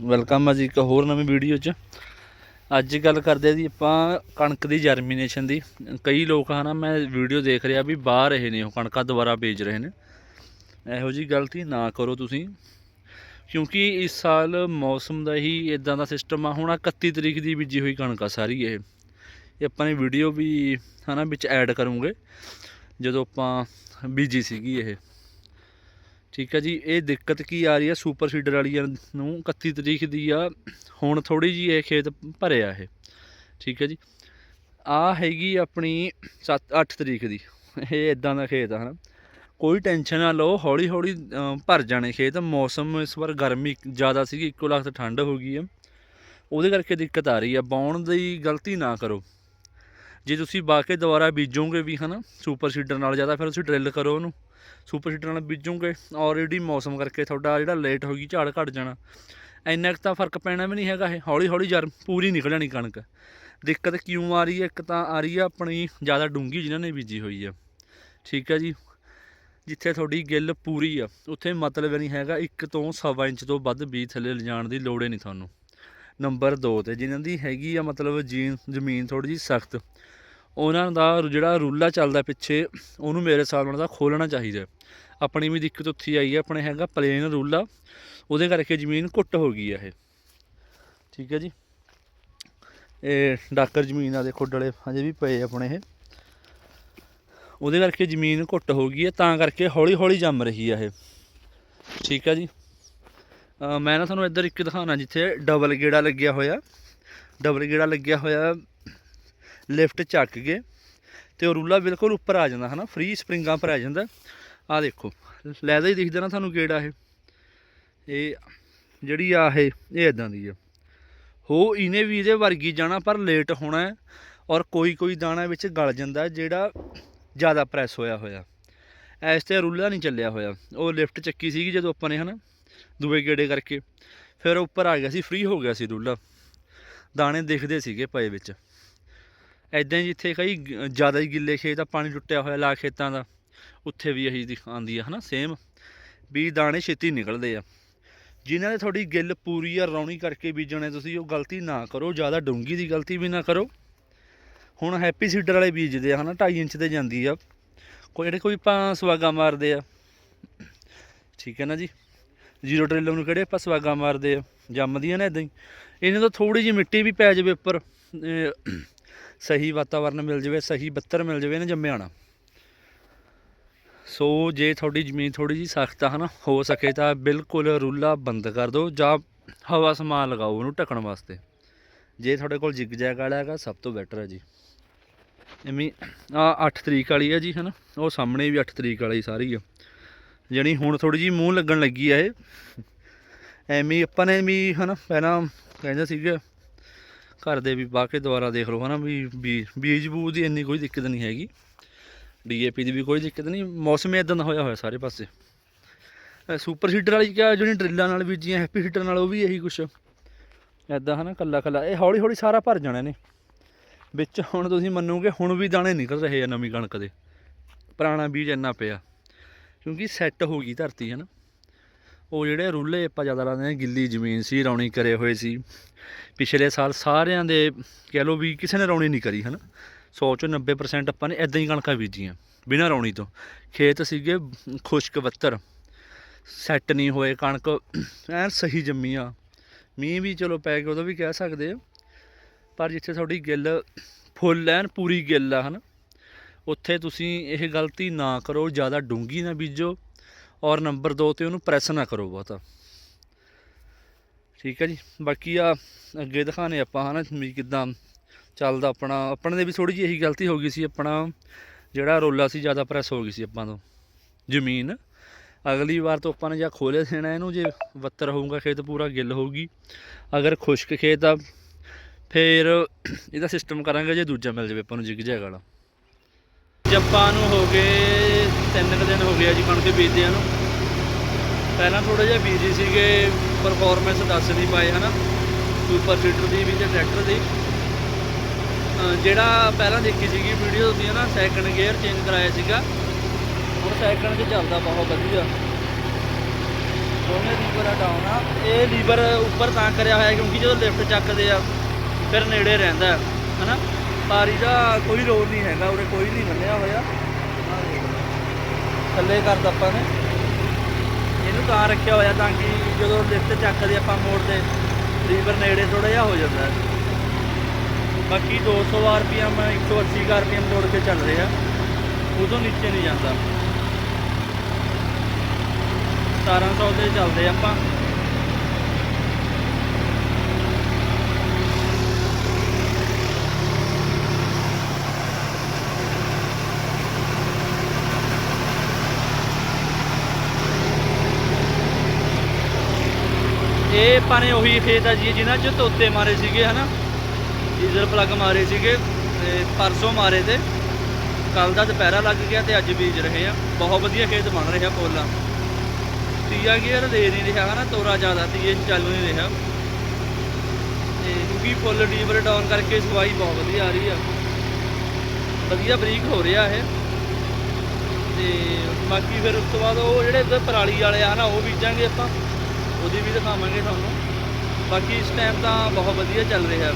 Welcome ਆ ਜੀ ਇੱਕ ਹੋਰ ਨਵੀਂ ਵੀਡੀਓ 'ਚ। ਅੱਜ ਗੱਲ ਕਰਦੇ ਆ ਜੀ ਆਪਾਂ ਕਣਕ ਦੀ ਜਰਮੀਨੇਸ਼ਨ ਦੀ। ਕਈ ਲੋਕ ਹਨਾ, ਮੈਂ ਵੀਡੀਓ ਦੇਖ ਰਿਹਾ ਵੀ ਬਾਹਰ ਰਹੇ ਨੇ ਉਹ ਕਣਕਾਂ, ਦੁਬਾਰਾ ਵੇਚ ਰਹੇ ਨੇ। ਇਹੋ ਜੀ ਗਲਤੀ ਨਾ ਕਰੋ ਤੁਸੀਂ। ਕਿਉਂਕਿ ਇਸ ਸਾਲ ਮੌਸਮ ਦਾ ਹੀ ਇਦਾਂ ਦਾ ਸਿਸਟਮ ਆ, ਹੁਣ ਆਹ 31 ਤਰੀਕ ਦੀ ਬੀਜੀ ਹੋਈ ਕਣਕ ਆ ਸਾਰੀ ਇਹ। ਇਹ ਆਪਾਂ ਨੇ ਵੀਡੀਓ ਵੀ ਹਨਾ ਵਿੱਚ ਐਡ ਕਰੂੰਗੇ, ਜਦੋਂ ਆਪਾਂ ਬੀਜੀ ਸੀਗੀ ਇਹ। ਠੀਕ ਹੈ ਜੀ, ਇਹ ਦਿੱਕਤ ਕੀ ਆ ਰਹੀ ਹੈ ਸੁਪਰ ਸੀਡਰ ਵਾਲੀਆਂ ਨੂੰ 31 ਤਰੀਕ ਦੀ ਆ, ਹੁਣ ਥੋੜੀ ਜੀ ਇਹ ਖੇਤ ਭਰਿਆ ਇਹ, ਠੀਕ ਹੈ ਜੀ। ਆ ਹੈਗੀ ਆਪਣੀ 7 8 ਤਰੀਕ ਦੀ, ਇਹ ਇਦਾਂ ਦਾ ਖੇਤ ਆ, ਹਨਾ। ਕੋਈ ਟੈਨਸ਼ਨ ਨਾ ਲਓ ਹੌਲੀ ਹੌਲੀ ਭਰ ਜਾਣੇ ਖੇਤ। ਮੌਸਮ ਇਸ ਵਾਰ ਗਰਮੀ ਜ਼ਿਆਦਾ ਸੀਗੀ, ਇੱਕੋ ਲੱਖ ਤੇ ਠੰਡ ਹੋ ਗਈ ਆ। ਉਹਦੇ ਕਰਕੇ ਦਿੱਕਤ ਆ ਰਹੀ ਆ। ਬਾਉਣ ਦੀ ਗਲਤੀ ਨਾ ਕਰੋ। ਜੇ ਤੁਸੀਂ ਬਾਕੇ ਦੁਬਾਰਾ ਬੀਜੋਗੇ ਵੀ, ਹਨਾ ਸੁਪਰ ਸੀਡਰ ਨਾਲ ਜ਼ਿਆਦਾ, ਫਿਰ ਤੁਸੀਂ ਡਰਿਲ ਕਰੋ ਉਹਨੂੰ। ਸੁਪਰ ਸੀਡਰ ਨਾਲ ਬੀਜੋਗੇ ਆਲਰੇਡੀ ਮੌਸਮ ਕਰਕੇ ਤੁਹਾਡਾ ਜਿਹੜਾ ਲੇਟ ਹੋ ਝਾੜ ਘਟ ਜਾਣਾ। ਇੰਨਾ ਕੁ ਤਾਂ ਫ਼ਰਕ ਪੈਣਾ ਵੀ ਨਹੀਂ ਹੈਗਾ ਇਹ। ਹੌਲੀ ਹੌਲੀ ਜਰ ਪੂਰੀ ਨਿਕਲ ਜਾਣੀ ਕਣਕ। ਦਿੱਕਤ ਕਿਉਂ ਆ ਰਹੀ ਹੈ? ਇੱਕ ਤਾਂ ਆ ਰਹੀ ਹੈ ਆਪਣੀ ਜ਼ਿਆਦਾ ਡੂੰਗੀ ਜਿਨ੍ਹਾਂ ਨੇ ਬੀਜੀ ਹੋਈ ਆ ਠੀਕ ਹੈ ਜੀ। ਜਿੱਥੇ ਤੁਹਾਡੀ ਗਿੱਲ ਪੂਰੀ ਆ, ਉੱਥੇ ਮਤਲਬ ਨਹੀਂ ਹੈਗਾ, ਇੱਕ ਤੋਂ ਸਵਾ ਇੰਚ ਤੋਂ ਵੱਧ ਬੀਜ ਥੱਲੇ ਲਿਜਾਣ ਦੀ ਲੋੜ ਹੀ ਨਹੀਂ ਤੁਹਾਨੂੰ। ਨੰਬਰ 2 ਤੇ ਜਿਨ੍ਹਾਂ ਦੀ ਹੈਗੀ ਆ ਮਤਲਬ ਜੀਨ, ਜ਼ਮੀਨ ਥੋੜੀ ਜੀ ਸਖਤ ਉਹਨਾਂ ਦਾ ਜਿਹੜਾ ਰੂਲਾ ਚੱਲਦਾ ਪਿੱਛੇ, ਉਹਨੂੰ ਮੇਰੇ ਹਿਸਾਬ ਨਾਲ ਤਾਂ ਖੋਲਣਾ ਚਾਹੀਦਾ। ਆਪਣੀ ਵੀ ਦਿੱਕਤ ਉੱਥੇ ਆਈ ਹੈ, ਆਪਣੇ ਹੈਗਾ ਪਲੇਨ ਰੂਲਾ, ਉਹਦੇ ਕਰਕੇ ਜ਼ਮੀਨ ਘੁੱਟ ਹੋ ਗਈ ਹੈ ਇਹ। ਠੀਕ ਹੈ ਜੀ? ਇਹ ਡਾਕਰ ਜ਼ਮੀਨ ਆ, ਦੇਖੋ ਡਲੇ ਹਜੇ ਵੀ ਪਏ ਆਪਣੇ ਇਹ। ਉਹਦੇ ਕਰਕੇ ਜ਼ਮੀਨ ਘੁੱਟ ਹੋ ਗਈ ਹੈ, ਤਾਂ ਕਰਕੇ ਹੌਲੀ ਹੌਲੀ ਜੰਮ ਰਹੀ ਹੈ ਇਹ। ਠੀਕ ਹੈ ਜੀ? ਮੈਂ ਨਾ ਤੁਹਾਨੂੰ ਇੱਧਰ ਇੱਕ ਦਿਖਾਉਣਾ, ਜਿੱਥੇ ਡਬਲ ਗੇੜਾ ਲੱਗਿਆ ਹੋਇਆ। ਡਬਲ ਗੇੜਾ ਲੱਗਿਆ ਹੋਇਆ ਲਿਫਟ ਚੱਕ ਕੇ ਤੇ ਉਹ ਰੂਲਾ ਬਿਲਕੁਲ ਉੱਪਰ ਆ ਜਾਂਦਾ, ਹਨਾ? ਫ੍ਰੀ ਸਪਰਿੰਗਾਂ ਪਰ ਆ ਜਾਂਦਾ। ਆ ਦੇਖੋ ਲੈਦਾ ਹੀ ਦਿਖਦਾ ਨਾ ਤੁਹਾਨੂੰ ਕਿਹੜਾ ਇਹ। ਇਹ ਜਿਹੜੀ ਆ ਇਹ ਇਹ ਇਦਾਂ ਦੀ ਆ। ਹੋ, ਇਹਨੇ ਵੀ ਇਹਦੇ ਵਰਗੀ ਜਾਣਾ, ਪਰ ਲੇਟ ਹੋਣਾ ਹੈ ਔਰ ਕੋਈ ਕੋਈ ਦਾਣਾ ਵਿੱਚ ਗਲ ਜਾਂਦਾ ਜਿਹੜਾ ਜ਼ਿਆਦਾ ਪ੍ਰੈਸ ਹੋਇਆ ਹੋਇਆ। ਐਸ ਤੇ ਰੂਲਾ ਨਹੀਂ ਚੱਲਿਆ ਹੋਇਆ। ਉਹ ਲਿਫਟ ਚੱਕੀ ਸੀਗੀ ਜਦੋਂ ਆਪਾਂ ਨੇ, ਹਨਾ? ਦੂਏ ਗੇੜੇ ਕਰਕੇ। ਫਿਰ ਉੱਪਰ ਆ ਗਿਆ ਸੀ, ਫ੍ਰੀ ਹੋ ਗਿਆ ਸੀ ਰੂਲਾ। ਦਾਣੇ ਦਿਖਦੇ ਸੀਗੇ ਪਏ ਵਿੱਚ। ਐਦਾਂ ਹੀ ਜਿੱਥੇ ਕਈ ਜ਼ਿਆਦਾ ਹੀ ਗਿੱਲੇ ਖੇਤ ਆ, ਪਾਣੀ ਟੁੱਟਿਆ ਹੋਇਆ ਲਾ ਖੇਤਾਂ ਦਾ, ਉੱਥੇ ਵੀ ਇਹੀ ਦਿਖ, ਆਉਂਦੀ ਆ, ਹਨਾ ਸੇਮ ਵੀ ਦਾਣੇ ਛੇਤੀ ਨਿਕਲਦੇ ਆ। ਜਿਨ੍ਹਾਂ ਨੇ ਤੁਹਾਡੀ ਗਿੱਲ ਪੂਰੀ ਆ, ਰੌਣੀ ਕਰਕੇ ਬੀਜਣੇ, ਤੁਸੀਂ ਉਹ ਗਲਤੀ ਨਾ ਕਰੋ, ਜ਼ਿਆਦਾ ਡੂੰਗੀ ਦੀ ਗਲਤੀ ਵੀ ਨਾ ਕਰੋ। ਹੁਣ ਹੈਪੀ ਸੀਡਰ ਵਾਲੇ ਬੀਜਦੇ ਆ, ਹਨਾ 2.5 ਇੰਚ ਤੇ ਜਾਂਦੀ ਆ। ਕੋਈ, ਜਿਹੜੇ ਕੋਈ ਆਪਾਂ ਸਵਾਗਾ ਮਾਰਦੇ ਆ। ਠੀਕ ਹੈ ਨਾ ਜੀ? ਜ਼ੀਰੋ ਟ੍ਰਿਲਮ ਨੂੰ ਕਿਹੜੇ ਆਪਾਂ ਸਵਾਗਾ ਮਾਰਦੇ ਆ? ਜੰਮਦੀਆਂ ਨੇ ਇਦਾਂ ਹੀ। ਇਹਨਾਂ ਤੋਂ ਥੋੜੀ ਜਿਹੀ ਮਿੱਟੀ ਵੀ ਪੈ ਜਾਵੇ ਉੱਪਰ ਸਹੀ ਵਾਤਾਵਰਨ ਮਿਲ ਜਾਵੇ, ਸਹੀ ਬੱਤਰ ਮਿਲ ਜਾਵੇ ਨਾ ਜੰਮਿਆ ਨਾ ਸੋ ਜੇ ਤੁਹਾਡੀ ਜ਼ਮੀਨ ਥੋੜੀ ਜਿਹੀ ਸਖਤ ਆ ਹਨਾ, ਹੋ ਸਕੇ ਤਾਂ ਬਿਲਕੁਲ ਰੂਲਾ ਬੰਦ ਕਰ ਦਿਓ ਜਾਂ ਹਵਾ ਸਮਾਨ ਲਗਾਓ ਉਹਨੂੰ ਢੱਕਣ ਵਾਸਤੇ। ਜੇ ਤੁਹਾਡੇ ਕੋਲ ਜਿਗ ਜੈਗ ਵਾਲਾ ਹੈਗਾ, ਸਭ ਤੋਂ ਬੈਟਰ ਹੈ ਜੀ। ਐਵੇਂ ਆ 8 ਤਰੀਕ ਵਾਲੀ ਹੈ ਜੀ ਹਨਾ, ਉਹ ਸਾਹਮਣੇ ਵੀ 8 ਤਰੀਕ ਵਾਲੀ ਸਾਰੀ ਆ। ਜਾਣੀ ਹੁਣ ਥੋੜੀ ਜਿਹੀ ਮੂੰਹ ਲੱਗਣ ਲੱਗੀ ਆ ਇਹ। ਐਵੇਂ ਆਪਾਂ ਨੇ ਵੀ ਹਨਾ, ਪਹਿਲਾਂ ਕਹਿੰਦੇ ਸੀਗੇ ਘਰ ਦੇ ਵੀ ਬਾਹ ਕੇ ਦੁਬਾਰਾ ਦੇਖ ਲਓ, ਹਨਾ ਵੀ ਬੀ- ਬੀਜ ਬੂਜ ਦੀ ਇੰਨੀ ਕੋਈ ਦਿੱਕਤ ਨਹੀਂ ਹੈਗੀ। ਡੀਏਪੀ ਦੀ ਵੀ ਕੋਈ ਦਿੱਕਤ ਨਹੀਂ, ਮੌਸਮ ਇਦਾਂ ਦਾ ਹੋਇਆ ਹੋਇਆ ਸਾਰੇ ਪਾਸੇ। ਸੁਪਰ ਸੀਡਰ ਵਾਲੀ ਕਿਆ ਜਿਹੜੀ ਡਰਿੱਲਾਂ ਨਾਲ ਬੀਜੀਆਂ ਹੈਪੀ ਸੀਡਰ ਨਾਲ ਉਹ ਵੀ ਇਹੀ ਕੁਛ। ਐਦਾਂ ਹਨਾ, ਕੱਲਾ ਕੱਲਾ, ਇਹ ਹੌਲੀ ਹੌਲੀ ਸਾਰਾ ਭਰ ਜਾਣਾ ਨੇ ਵਿੱਚ ਹੁਣ ਤੁਸੀਂ ਮੰਨੋਗੇ, ਹੁਣ ਵੀ ਦਾਣੇ ਨਿਕਲ ਰਹੇ ਆ ਨਵੀਂ ਕਣਕ ਦੇ। ਪੁਰਾਣਾ ਬੀਜ ਇੰਨਾ ਪਿਆ। ਕਿਉਂਕਿ ਸੈੱਟ ਹੋ ਗਈ ਧਰਤੀ, ਹਨਾ। ਉਹ ਜਿਹੜੇ ਰੁੱਲੇ ਆਪਾਂ ਜ਼ਿਆਦਾ ਲਾਉਂਦੇ ਨੇ ਗਿੱਲੀ ਜ਼ਮੀਨ ਸੀ, ਰੌਣੀ ਕਰੇ ਹੋਏ ਸੀ। ਪਿਛਲੇ ਸਾਲ ਸਾਰਿਆਂ ਦੇ ਕਹਿ ਲਓ ਵੀ ਕਿਸੇ ਨੇ ਰੌਣੀ ਨਹੀਂ ਕਰੀ, ਹਨਾ? 100 ਚੋਂ 90% ਆਪਾਂ ਨੇ ਐਦਾਂ ਹੀ ਕਣਕਾਂ ਬੀਜੀਆਂ, ਬਿਨਾਂ ਰੌਣੀ ਤੋਂ। ਖੇਤ ਸੀਗੇ, ਖੁਸ਼ਕ ਬੱਤਰ, ਸੈੱਟ ਨਹੀਂ ਹੋਏ ਕਣਕ, ਐਨ ਸਹੀ ਜੰਮੀ ਆ ਮੀਂਹ ਵੀ ਚਲੋ ਪੈ ਗਿਆ, ਉਹਦਾ ਵੀ ਕਹਿ ਸਕਦੇ ਆ। ਪਰ ਜਿੱਥੇ ਤੁਹਾਡੀ ਗਿੱਲ ਫੁੱਲ ਐਨ ਪੂਰੀ ਗਿੱਲ ਆ, ਹਨਾ? ਉੱਥੇ ਤੁਸੀਂ ਇਹ ਗਲਤੀ ਨਾ ਕਰੋ, ਜ਼ਿਆਦਾ ਡੂੰਗੀ ਨਾ ਬੀਜੋ ਔਰ ਨੰਬਰ 2 ਤੇ ਉਹਨੂੰ ਪ੍ਰੈਸ ਨਾ ਕਰੋ ਬਹੁਤਾ। ਠੀਕ ਹੈ ਜੀ। ਬਾਕੀ ਆ ਅੱਗੇ ਦਿਖਾਣੇ ਆਪਾਂ ਹਨਾ ਵੀ ਕਿਦਾਂ ਚੱਲਦਾ ਆਪਣਾ। ਆਪਣੇ ਦੇ ਵੀ ਥੋੜੀ ਜਿਹੀ ਇਹੀ ਗਲਤੀ ਹੋ ਗਈ ਸੀ, ਆਪਣਾ ਜਿਹੜਾ ਰੋਲਾ ਸੀ ਜ਼ਿਆਦਾ ਪ੍ਰੈਸ ਹੋ ਗਈ ਸੀ ਆਪਾਂ ਤੋਂ। ਜ਼ਮੀਨ। ਅਗਲੀ ਵਾਰ ਤੋਂ ਆਪਾਂ ਨੇ ਜਾਂ ਖੋਲੇ ਦੇਣਾ ਇਹਨੂੰ, ਜੇ ਵੱਤਰ ਹੋਊਗਾ, ਖੇਤ ਪੂਰਾ ਗਿੱਲ ਹੋਊਗੀ। ਅਗਰ ਖੁਸ਼ਕ ਖੇਤ ਆ, ਫਿਰ ਇਹਦਾ ਸਿਸਟਮ ਕਰਾਂਗੇ, ਜੇ ਦੂਜਾ ਮਿਲ ਜਾਵੇ ਆਪਾਂ ਨੂੰ ਜਿਗ ਜੈਗ ਵਾਲਾ ਜੱਪਾਂ ਨੂੰ ਹੋ ਗਏ ਤਿੰਨ ਕੁ ਦਿਨ ਹੋ ਗਿਆ ਜੀ ਕਣਕ ਬੀਜਦਿਆਂ ਨੂੰ। ਪਹਿਲਾਂ ਥੋੜਾ ਜਿਹਾ ਬੀਜੀ ਸੀਗੇ ਪਰਫਾਰਮੈਂਸ ਦੱਸ ਨਹੀਂ ਪਾਏ ਹਨਾ? ਸੁਪਰ ਸੀਟਰ ਦੀ ਵੀ ਤੇ ਟਰੈਕਟਰ ਦੀ। ਜਿਹੜਾ ਪਹਿਲਾਂ ਦੇਖੀ ਸੀਗੀ ਵੀਡੀਓ ਤੁਸੀਂ ਹਨਾ ਸੈਕੰਡ ਗੇਅਰ ਚੇਂਜ ਕਰਾਇਆ ਸੀਗਾ। ਹੁਣ ਸੈਕੰਡ 'ਚ ਚੱਲਦਾ ਬਹੁਤ ਵਧੀਆ। ਦੋਨੇ ਲੀਵਰ ਆ ਡਾਊਨ ਆ। ਇਹ ਲੀਵਰ ਉੱਪਰ ਤਾਂ ਕਰਿਆ ਹੋਇਆ ਕਿਉਂਕਿ ਜਦੋਂ ਲਿਫਟ ਚੱਕਦੇ ਆ ਫਿਰ ਨੇੜੇ ਰਹਿੰਦਾ ਹੈ, ਹਨਾ? ਪਾਰੀ ਦਾ ਕੋਈ ਰੋਲ ਨਹੀਂ ਹੈਗਾ ਉਰੇ ਕੋਈ ਨਹੀਂ ਬੰਨਿਆ ਹੋਇਆ। ਥੱਲੇ ਕਰਦਾ ਆਪਾਂ ਨੇ। ਇਹਨੂੰ ਤਾਂ ਰੱਖਿਆ ਹੋਇਆ ਤਾਂ ਕਿ ਜਦੋਂ ਲਿਫਟ ਚੱਕਦੇ ਆਪਾਂ ਮੋੜ ਮੋੜਦੇ ਲੀਵਰ ਨੇੜੇ ਥੋੜਾ ਜਿਹਾ ਹੋ ਜਾਂਦਾ ਹੈ। ਬਾਕੀ 200 ਆਰਪੀਐਮ 180 ਆਰਪੀਐਮ ਤੋੜ ਕੇ ਚੱਲ ਰਿਹਾ। ਉਦੋਂ ਨੀਚੇ ਨਹੀਂ ਜਾਂਦਾ। 1700 ਤੇ ਚੱਲਦੇ ਆਪਾਂ। ਇਹ ਆਪਾਂ ਨੇ ਉਹੀ ਖੇਤ ਆ ਜੀ, ਜਿਨ੍ਹਾਂ 'ਚ ਤੋਤੇ ਮਾਰੇ ਸੀਗੇ, ਹਨਾ? ਡੀਜ਼ਲ ਪਲੱਗ ਮਾਰੇ ਸੀਗੇ ਤੇ ਪਰਸੋਂ ਮਾਰੇ ਤੇ। ਕੱਲ ਦਾ ਦੁਪਹਿਰਾ ਲੱਗ ਗਿਆ ਤੇ ਅੱਜ ਬੀਜ ਰਹੇ ਆ। ਬਹੁਤ ਵਧੀਆ ਖੇਤ ਬਣ ਰਿਹਾ ਪੋਲਾ। ਤੀਆ ਗੇਅਰ ਦੇ ਨਹੀਂ ਰਿਹਾ, ਹਨਾ? ਤੋਰਾ ਜ਼ਿਆਦਾ ਤੀਏ 'ਚ ਚੱਲ ਨਹੀਂ ਰਿਹਾ। ਤੇ ਕਿਉਂਕਿ ਫੁੱਲ ਡੀਵਰ ਡਾਊਨ ਕਰਕੇ ਸਵਾਈ ਬਹੁਤ ਵਧੀਆ ਆ ਰਹੀ ਆ। ਵਧੀਆ ਬਰੀਕ ਹੋ ਰਿਹਾ ਇਹ। ਤੇ ਬਾਕੀ ਫਿਰ ਉਸ ਤੋਂ ਬਾਅਦ ਉਹ ਜਿਹੜੇ ਇੱਧਰ ਪਰਾਲੀ ਵਾਲੇ ਆ ਨਾ, ਉਹ ਬੀਜਾਂਗੇ ਆਪਾਂ। ਉਹਦੀ ਵੀ ਦਿਖਾਵਾਂਗੇ ਤੁਹਾਨੂੰ। ਬਾਕੀ ਇਸ ਟਾਈਮ ਤਾਂ ਬਹੁਤ ਵਧੀਆ ਚੱਲ ਰਿਹਾ।